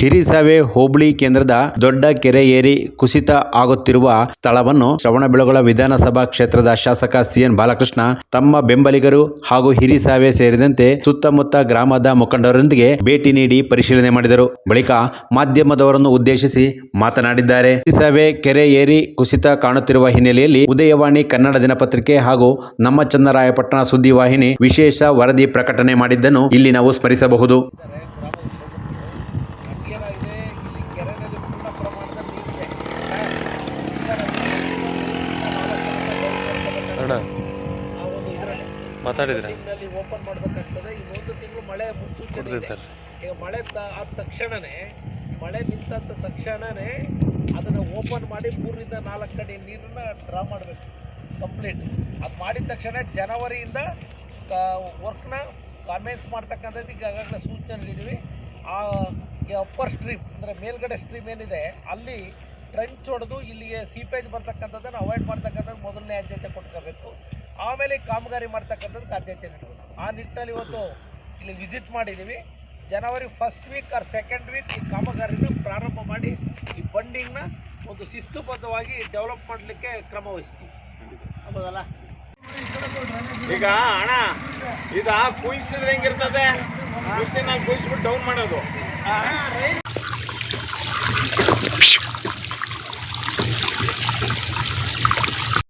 ಹಿರಿಸಾವೆ ಹೋಬಳಿ ಕೇಂದ್ರದ ದೊಡ್ಡ ಕೆರೆ ಏರಿ ಕುಸಿತ ಆಗುತ್ತಿರುವ ಸ್ಥಳವನ್ನು ಶ್ರವಣಬೆಳಗೊಳ ವಿಧಾನಸಭಾ ಕ್ಷೇತ್ರದ ಶಾಸಕ ಸಿಎನ್ ಬಾಲಕೃಷ್ಣ, ತಮ್ಮ ಬೆಂಬಲಿಗರು ಹಾಗೂ ಹಿರಿಸಾವೆ ಸೇರಿದಂತೆ ಸುತ್ತಮುತ್ತ ಗ್ರಾಮದ ಮುಖಂಡರೊಂದಿಗೆ ಭೇಟಿ ನೀಡಿ ಪರಿಶೀಲನೆ ಮಾಡಿದರು. ಬಳಿಕ ಮಾಧ್ಯಮದವರನ್ನು ಉದ್ದೇಶಿಸಿ ಮಾತನಾಡಿದ್ದಾರೆ. ಹಿರಿಸಾವೆ ಕೆರೆ ಏರಿ ಕುಸಿತ ಕಾಣುತ್ತಿರುವ ಹಿನ್ನೆಲೆಯಲ್ಲಿ ಉದಯವಾಣಿ ಕನ್ನಡ ದಿನಪತ್ರಿಕೆ ಹಾಗೂ ನಮ್ಮ ಚನ್ನರಾಯಪಟ್ಟಣ ಸುದ್ದಿವಾಹಿನಿ ವಿಶೇಷ ವರದಿ ಪ್ರಕಟಣೆ ಮಾಡಿದ್ದನ್ನು ಇಲ್ಲಿ ನಾವು ಸ್ಮರಿಸಬಹುದು. ಏನಾಗಿದೆ ಇಲ್ಲಿ ಕೆರೆನಲ್ಲಿ ಪೂರ್ಣ ಪ್ರಮಾಣದಲ್ಲಿ ನೀರಿದೆ ಆ ಒಂದು ಇದರಲ್ಲಿ ಮಾತಾಡಿದ್ರೆ? ಓಪನ್ ಮಾಡಬೇಕಾಗ್ತದೆ. ಒಂದು ತಿಂಗಳು ಮಳೆ ಮುನ್ಸೂಚನೆ ಇದೆ. ಈಗ ಮಳೆ ಆದ ತಕ್ಷಣನೇ ಮಳೆ ನಿಂತ ತಕ್ಷಣನೇ ಅದನ್ನು ಓಪನ್ ಮಾಡಿ ಮೂರರಿಂದ ನಾಲ್ಕು ಕಡೆ ನೀರನ್ನ ಡ್ರಾ ಮಾಡಬೇಕು. ಕಂಪ್ಲೀಟ್. ಅದು ಮಾಡಿದ ತಕ್ಷಣ ಜನವರಿಯಿಂದ ವರ್ಕ್ನ ಕನ್ವೆನ್ಸ್ ಮಾಡ್ತಕ್ಕಂಥದ್ದು ಈಗಾಗಲೇ ಸೂಚನೆ ನೀಡಿದ್ವಿ. ಆ ಅಪ್ಪರ್ ಸ್ಟ್ರೀಮ್ ಅಂದರೆ ಮೇಲ್ಗಡೆ ಸ್ಟ್ರೀಮ್ ಏನಿದೆ, ಅಲ್ಲಿ ಟ್ರಂಚ್ ಹೊಡೆದು ಇಲ್ಲಿಗೆ ಸೀಪೇಜ್ ಬರ್ತಕ್ಕಂಥದ್ದನ್ನು ಅವಾಯ್ಡ್ ಮಾಡ್ತಕ್ಕಂಥದ್ದು ಮೊದಲನೇ ಆದ್ಯತೆ ಕೊಟ್ಕೋಬೇಕು. ಆಮೇಲೆ ಕಾಮಗಾರಿ ಮಾಡ್ತಕ್ಕಂಥದ್ದು ಆದ್ಯತೆ ನೀಡಬೇಕು ಆ ನಿಟ್ಟಿನಲ್ಲಿ ಇವತ್ತು ಇಲ್ಲಿ ವಿಸಿಟ್ ಮಾಡಿದ್ದೀವಿ January first week or second week ಈ ಕಾಮಗಾರಿನ ಪ್ರಾರಂಭ ಮಾಡಿ ಈ ಬಂಡಿಂಗ್ನ ಒಂದು ಶಿಸ್ತುಬದ್ಧವಾಗಿ ಡೆವಲಪ್ ಮಾಡಲಿಕ್ಕೆ ಕ್ರಮ ವಹಿಸ್ತೀವಿ. ಹೌದಲ್ಲ? ಈಗ ಅಣ್ಣ, ಇದ ಕುಯ್ಸಿದ್ರೆ ಹೆಂಗಿರ್ತದೆ? ಮಿಷಿನಲ್ಲಿ ಕುಯ್ಸ್ಬಿಟ್ಟು ಡೌನ್ ಮಾಡೋದು. Ah, ah, ah, ah.